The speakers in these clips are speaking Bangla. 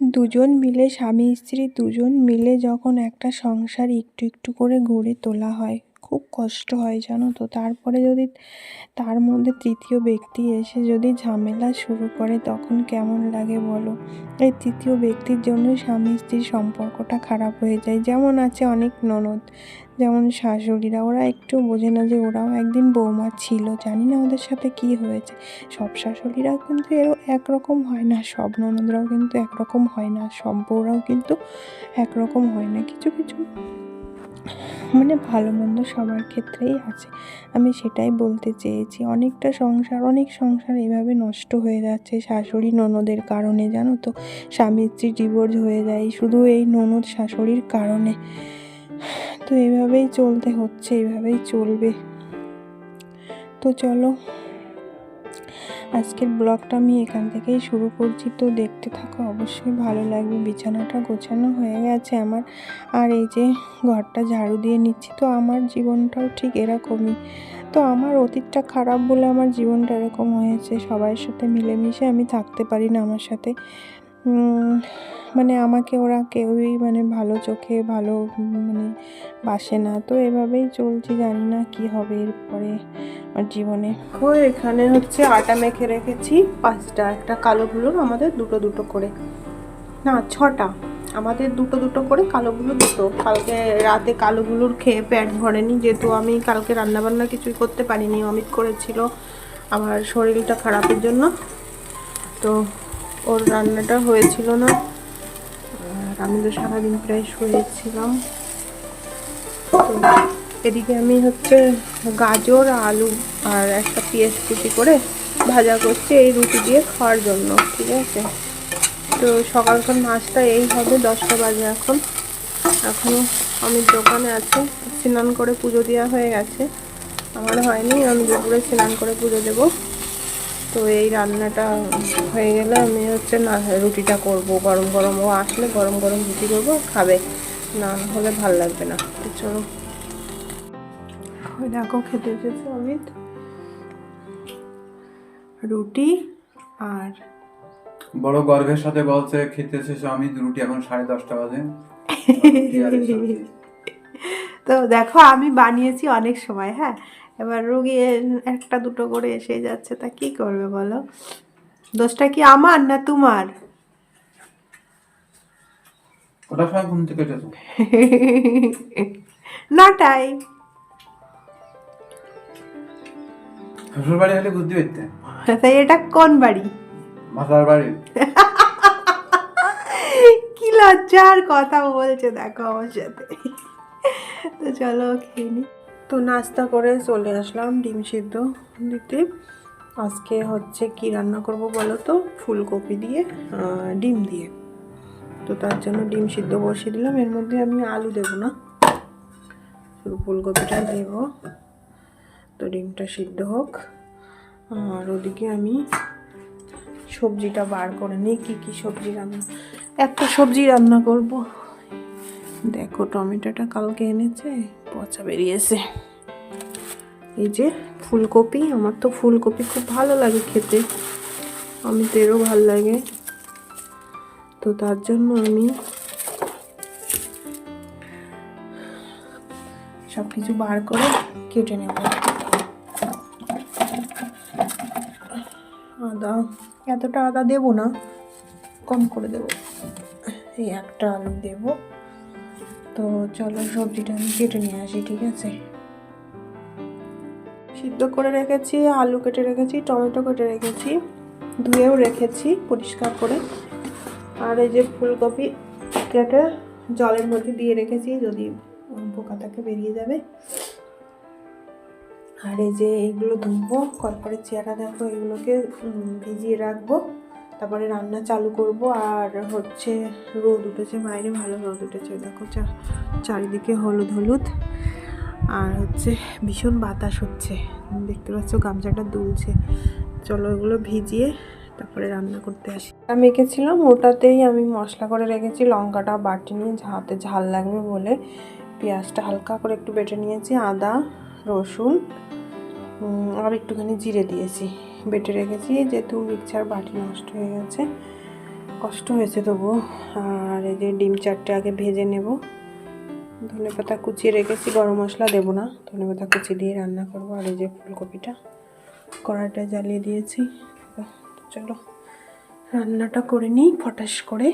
দুজন মিলে, স্বামী স্ত্রী দুজন মিলে যখন একটা সংসার একটু একটু করে গড়ে তোলা হয়। খুব কষ্ট হয়, জানো তো। তারপরে যদি তার মধ্যে তৃতীয় ব্যক্তি এসে যদি ঝামেলা শুরু করে, তখন কেমন লাগে বলো? এই তৃতীয় ব্যক্তির জন্য স্বামী স্ত্রীর সম্পর্কটা খারাপ হয়ে যায়। যেমন আছে অনেক ননদ, যেমন শাশুড়িরা। ওরা একটু বোঝে না যে ওরাও একদিন বৌমা ছিল। জানি না ওদের সাথে কি হয়েছে। সব শাশুড়িরাও কিন্তু এর একরকম হয় না, সব ননদরাও কিন্তু একরকম হয় না সব বউরাও কিন্তু একরকম হয় না। কিছু কিছু মানে ভালো মন্দ সবার ক্ষেত্রেই আছে। আমি সেটাই বলতে চেয়েছি। অনেকটা সংসার, অনেক সংসার এভাবে নষ্ট হয়ে যাচ্ছে শাশুড়ি ননদের কারণে, জানো তো? স্বামী স্ত্রী ডিভোর্স হয়ে যায় শুধু এই ননদ শাশুড়ির কারণে। তো এভাবেই চলতে হচ্ছে, এভাবেই চলবে। তো চলো আজকের ব্লগটা আমি এখান থেকেই শুরু করছি। তো দেখতে থাকো, অবশ্যই ভালো লাগবে। বিছানাটা গোছানো হয়ে গেছে আমার। আর এই যে ঘরটা ঝাড়ু দিয়ে নিচ্ছি, তো আমার জীবনটাও ঠিক এরকমই। তো আমার অতীতটা খারাপ বলে আমার জীবনটা এরকম হয়েছে। সবাইয়ের সাথে মিলেমিশে আমি থাকতে পারি না আমার সাথে। মানে আমাকে ওরা কেউই মানে ভালো চোখে ভালো মানে বাসে না। তো এভাবেই চলছি, জানি না কি হবে এরপরে আমার জীবনে। ও এখানে হচ্ছে আটা মেখে রেখেছি, পাঁচটা, একটা কালো গুলোর আমাদের দুটো দুটো করে। না, ছটা। আমাদের দুটো দুটো করে কালোগুলো দুটো। কালকে রাতে কালোগুলোর খেয়ে পেট ভরেনি, যেহেতু আমি কালকে রান্নাবান্না কিছুই করতে পারিনি, অমিত করেছিল আমার শরীরটা খারাপের জন্য। তো ওর রান্নাটা হয়েছিল না। আর আমি তো সারাদিন প্রায় শুয়েছিলাম। তো এদিকে আমি হচ্ছে গাজর, আলু আর একটা পেঁয়াজ কুচি করে ভাজা করছি এই রুটি দিয়ে খাওয়ার জন্য, ঠিক আছে? তো সকালকার নাস্তা এই হবে, দশটা বাজে এখন। এখনও আমি দোকানে আছি, স্নান করে পুজো দেওয়া হয়ে গেছে। আমার হয়নি, আমি দুপুরে স্নান করে পুজো দেব। তো এই রান্নাটা হয়ে গেলে আমি হচ্ছে না রুটিটা করব গরম গরম। ও আসলে গরম গরম রুটি করব খাবে। না হলে ভালো লাগবে না। তো চলো। ওই দেখো খেতে এসেছে অমিত। রুটি আর বড় গর্বের সাথে বলছে খেতে শেষে আমি রুটি এখন সাড়ে দশটা বাজে। তো দেখো আমি বানিয়েছি অনেক সময় হ্যাঁ? এবার রুগী একটা দুটো করে এসে যাচ্ছে তা কি করবে বলো? দোষটা কি আমার না তোমার? কটার সময় ঘুম থেকে উঠেছো নটাই শ্বশুর বাড়ি হলে বুঝতে পারতে তাই এটা কোন বাড়ি? মাথার বাড়ি। কি লজ্জার কথা বলছে দেখো আমার সাথে। তো চলো খেয়ে নি। তো নাস্তা করে চলে আসলাম ডিম সিদ্ধ দিতে। আজকে হচ্ছে কি রান্না করব বলো তো? ফুলকপি দিয়ে ডিম দিয়ে। তো তার জন্য ডিম সিদ্ধ বসিয়ে দিলাম। এর মধ্যে আমি আলু দেবো না। শুধু ফুলকপিটা দেব। তো ডিমটা সিদ্ধ হোক। আর ওদিকে আমি সবজিটা বার করে নিই। কী কী সবজি রান্না একটা সবজি রান্না করব। দেখো, টমেটোটা কালকে এনেছে, পচা বেরিয়েছে। এই যে ফুলকপি, আমার তো ফুলকপি খুব ভালো লাগে খেতে। আমি তেরও ভালো লাগে। তো তার জন্য আমি সব কিছু বার করে কেটে নেব। আদা, এতটা আদা দেবো না, কম করে দেবো। এই একটা আলু দেবো। তো চলো সবজিটা আমি কেটে নিয়ে আসি, ঠিক আছে? সিদ্ধ করে রেখেছি, আলু কেটে রেখেছি, টমেটো কেটে রেখেছি, ধুয়েও রেখেছি পরিষ্কার করে। আর এই যে ফুলকপি কেটে জলের মধ্যে দিয়ে রেখেছি, যদি পোকা থাকে বেরিয়ে যাবে। আর এই যে এইগুলো ধুবো কর্পরের চেয়ারা দেখো, এগুলোকে ভিজিয়ে রাখব। তারপরে রান্না চালু করব আর হচ্ছে রোদ উঠেছে, বাইরে ভালো রোদ উঠেছে। দেখো চারিদিকে হলুদ হলুদ। আর হচ্ছে ভীষণ বাতাস হচ্ছে। দেখতে পাচ্ছ গামছাটা দুলছে। চলো এগুলো ভিজিয়ে তারপরে রান্না করতে আসি। আমি মেখেছিলাম, ওটাতেই আমি মশলা করে রেখেছি, লঙ্কাটা বাটি নিয়ে হাতে ঝাল লাগবে বলে। পেঁয়াজটা হালকা করে একটু বেটে নিয়েছি, আদা, রসুন আর একটুখানি জিরে দিয়েছি। বেটে রেখেছি, যেহেতু মিক্সার বাটি নষ্ট হয়ে গেছে। কষ্ট হয়েছে তবু আর এই যে ডিম চারটে আগে ভেজে নেব। ধনে পাতা কুচিয়ে রেখেছি, গরম মশলা দেবো না। ধনে পাতা কুচি দিয়ে রান্না করব আর এই যে ফুলকপিটা কড়াইটা জ্বালিয়ে দিয়েছি। চলো, রান্নাটা করে নিই, ফটাস করে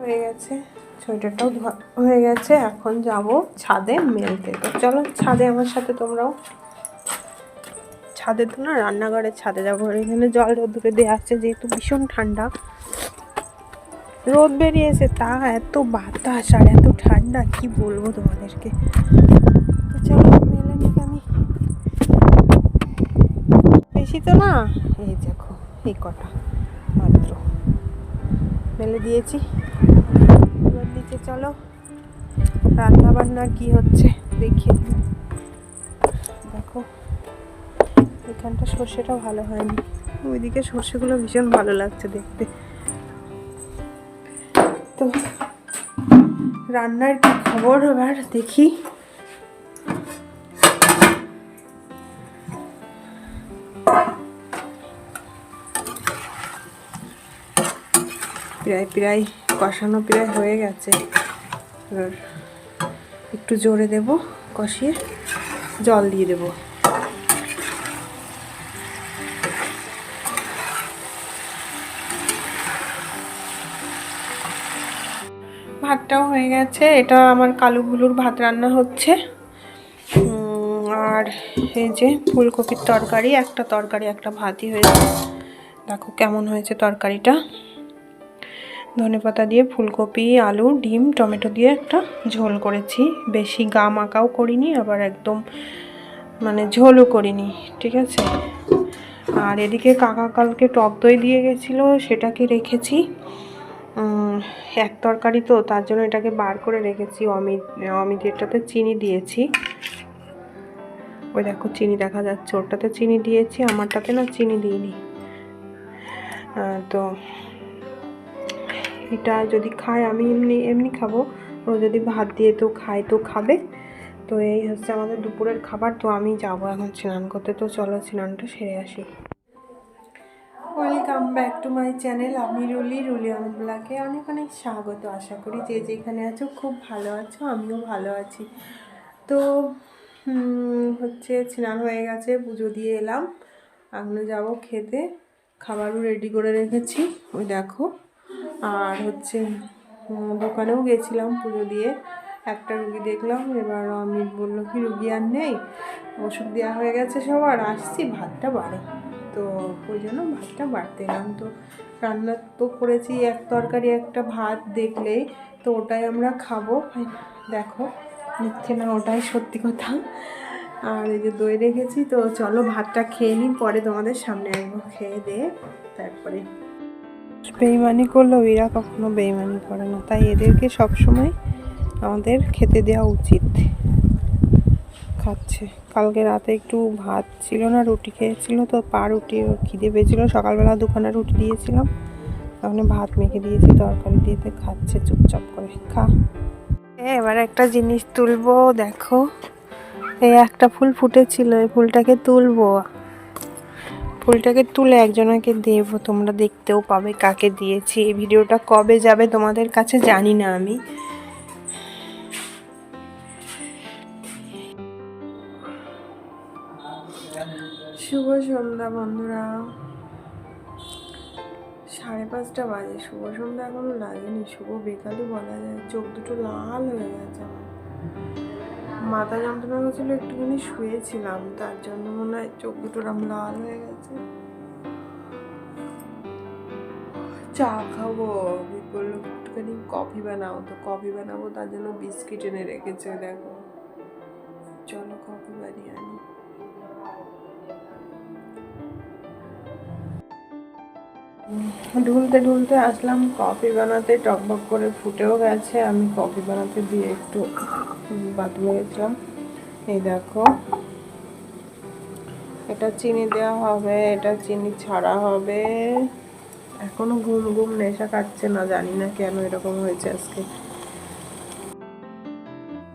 হয়ে গেছে ধোয়া হয়ে গেছে, এখন যাব ছাদে মেলতে তো চলো ছাদে আমার সাথে তোমরাও। ছাদে তো না রান্নাঘরের ছাদে যাব। এখানে জল রোদ্দুরে দেওয়া আছে, যেহেতু ভীষণ ঠান্ডা। রোদ বেরিয়েছে, তা এত বাতাস আর এত ঠান্ডা, কি বলব তোমাদেরকে? চলো মেলে নিতে আমি বেশি তো না? এই দেখো, এই কটা মাত্র। মেলে দিয়েছি। চলো রান্না বান্না কি হচ্ছে দিই। দেখো, এখানটা সর্ষেটা ভালো হয়নি। ওইদিকে সর্ষেগুলো ভীষণ ভালো লাগছে দেখতে। তো, রান্নার কি খবর এবার দেখি। প্রায় প্রায় কষানো প্রায় হয়ে গেছে। এবার একটু জোরে দেব, কষিয়ে জল দিয়ে দেব। ভাতটাও হয়ে গেছে। এটা আমার কালু ভুলুর ভাত রান্না হচ্ছে। আর এই যে ফুলকপির তরকারি, একটা তরকারি, একটা ভাতই হয়েছে। দেখো কেমন হয়েছে তরকারিটা। ধনেপাতা দিয়ে ফুলকপি, আলু, ডিম, টমেটো দিয়ে একটা ঝোল করেছি। বেশি গা মাকাও করিনি, আবার একদম মানে ঝোলও করিনি, ঠিক আছে? আর এদিকে কাকা কালকে টক দই দিয়ে গেছিল, সেটাকে রেখেছি। এক তরকারি তো, তার জন্য এটাকে বার করে রেখেছি। অমিত অমিত এটাতে চিনি দিয়েছি। ওই দেখো চিনি দেখা যাচ্ছে ওটাতে চিনি দিয়েছি, আমারটাতে না চিনি দিইনি। তো এটা যদি খায় আমি এমনি এমনি খাব। ও যদি ভাত দিয়ে তো খায়, তো খাবে। তো এই হচ্ছে আমাদের দুপুরের খাবার। তো আমি যাব এখন স্নান করতে। তো চলো স্নানটা সেরে আসি। Welcome back to my channel আমি রুলি। রুলি ব্লাকে অনেক অনেক স্বাগত আশা করি। যে যেখানে আছো, খুব ভালো আছো। আমিও ভালো আছি। তো হচ্ছে স্নান হয়ে গেছে। পুজো দিয়ে এলাম। এখনও যাব খেতে। খাবারও রেডি করে রেখেছি। ওই দেখো। আর হচ্ছে দোকানেও গেছিলাম পুজো দিয়ে। একটা রুগী দেখলাম, এবার অমিত বলল, কি রুগী আর নেই? ওষুধ দেওয়া হয়ে গেছে সবার, আসছি, ভাতটা বাড়ে। তো ওই জন্য ভাতটা বাড়তে এলাম। তো রান্না তো করেছি, এক তরকারি, একটা ভাত দেখলেই তো ওটাই আমরা খাব। দেখো নিচ্ছে না, ওটাই সত্যি কথা। আর এই যে দই রেখেছি, তো চলো ভাতটা খেয়ে নিই, পরে তোমাদের সামনে আসব, খেয়ে দিয়ে তারপরে বেইমানি করলেও এরা কখনো বেইমানি করে না। তাই এদেরকে সবসময় আমাদের খেতে দেওয়া উচিত। খাচ্ছে। কালকে রাতে একটু ভাত ছিল না, রুটি খেয়েছিল, তো পা রুটি খিদে পেয়েছিল। সকালবেলা দুখানা রুটি দিয়েছিলাম তখন ভাত মেখে দিয়েছি, তরকারি দিয়েতে খাচ্ছে চুপচাপ করে। খা। এবার একটা জিনিস তুলবো, দেখো। এই একটা ফুল ফুটেছিল, এই ফুলটাকে তুলবো। ফুলটাকে তুলে একজনকে দেব, তোমরা দেখতেও পাবে কাকে দিয়েছি। এই ভিডিওটা কবে যাবে তোমাদের কাছে জানি না আমি। শুভ সন্ধ্যা বন্ধুরা। সাড়ে পাঁচটা বাজে। শুভ সন্ধ্যা এখনও লাগেনি। শুভ বেকালই বলা যায়। চোখ দুটো লাল হয়ে গেছে আমার। মাথা যন্ত্রণা হয়েছিল একটুখানি শুয়েছিলাম। তার জন্য মনে হয় চোখ দুটোরাম লাল হয়ে গেছে। চা খাব বলল একটুখানি কফি বানাও তো, কফি বানাবো, তার জন্য বিস্কিট এনে রেখেছে, দেখো। চলো কফি বানিয়ে ঢুলতে ঢুলতে আসলাম, কফি বানাতে, টকবক করে ফুটেও গেছে। আমি কফি বানাতে দিয়ে একটু বাথরুমে গেছিলাম। এই দেখো, এটা চিনি দেওয়া হবে, এটা চিনি ছাড়া হবে। এখনও ঘুম ঘুম নেশা কাটছে, না জানি না কেন এরকম হয়েছে আজকে।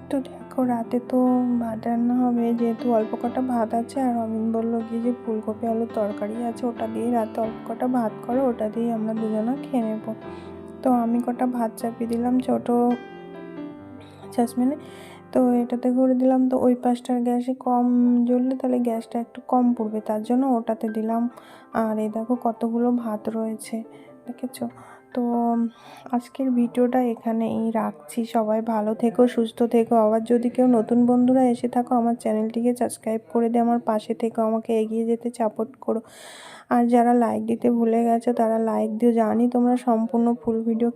তো দেখো, রাতে তো ভাত রান্না হবে। যেহেতু অল্প কটা ভাত আছে, আর অমিন বলল কি যে, ফুলকপি আলুর তরকারি আছে, ওটা দিয়ে রাতে অল্প কটা ভাত করো, ওটা দিয়ে আমরা দুজনা খেয়ে নেব। তো আমি কটা ভাত চাপিয়ে দিলাম, ছোটো চাষমিনে তো এটাতে করে দিলাম। তো ওই পাশটার গ্যাসে কম জ্বললে তাহলে গ্যাসটা একটু কম পড়বে, তার জন্য ওটাতে দিলাম। আর এই দেখো, কতগুলো ভাত রয়েছে, দেখেছ? তো আজকের ভিডিওটা এখানেই রাখছি। সবাই ভালো থেকো, সুস্থ থেকো। আবার যদি কেউ নতুন বন্ধুরা এসে থাকো, আমার চ্যানেলটিকে সাবস্ক্রাইব করে দে আমার পাশে থেকো। আমাকে এগিয়ে যেতে সাপোর্ট করো। আর যারা লাইক দিতে ভুলে গেছো, তারা লাইক দিও। জানি তোমরা সম্পূর্ণ ফুল ভিডিও